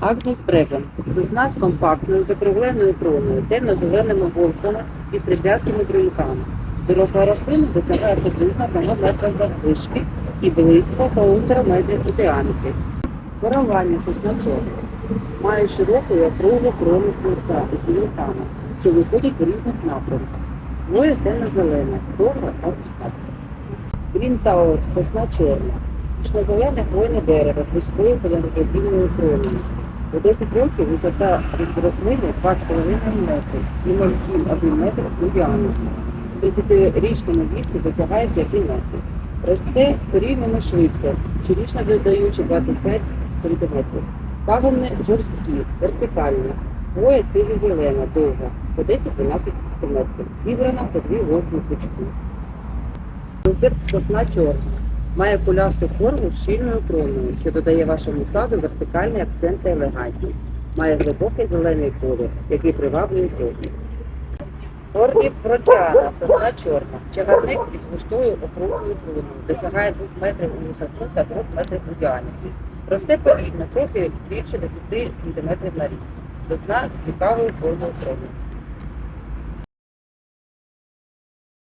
Агнес Бреган сосна з компактною закругленою кроною, темно-зеленими голками і сріблястими бруньками. Доросла рослина досягає приблизно 1 метра заввишки і близько 1,5 метрів у діаметрі. Коровання сосна чорна. Має широку і округлу крону з гілка- гілками, що виходять в різних напрямках. Хвоя темно-зелена, довга та густа. Green Tower – сосна чорна. Вічно-зелене хвойне дерево з вузькою подовгодільною кроною. У 10 років висота рослини 2,5 метри і 0,7-1 метр у діаметрі. У 30-річному віці досягає 5 метрів. Росте порівняно швидко, щорічно додаючи 25 см. Пагони жорсткі, вертикальні. Хвоя сизо-зелена, довга, по 10-12 см. Зібрана по дві голки в пучку. Сосна чорна. Має кулясту форму з щільною кроною, що додає вашому саду вертикальний акцент та елегантність. Має глибокий зелений колір, який приваблює око. Торбі протяна, сосна чорна. Чагарник із густою округлою кроною. Досягає 2 метрів у висоту та 3 метрів у діаметрі. Росте повільно, трохи більше 10 см на рік. Сосна з цікавою формою крони.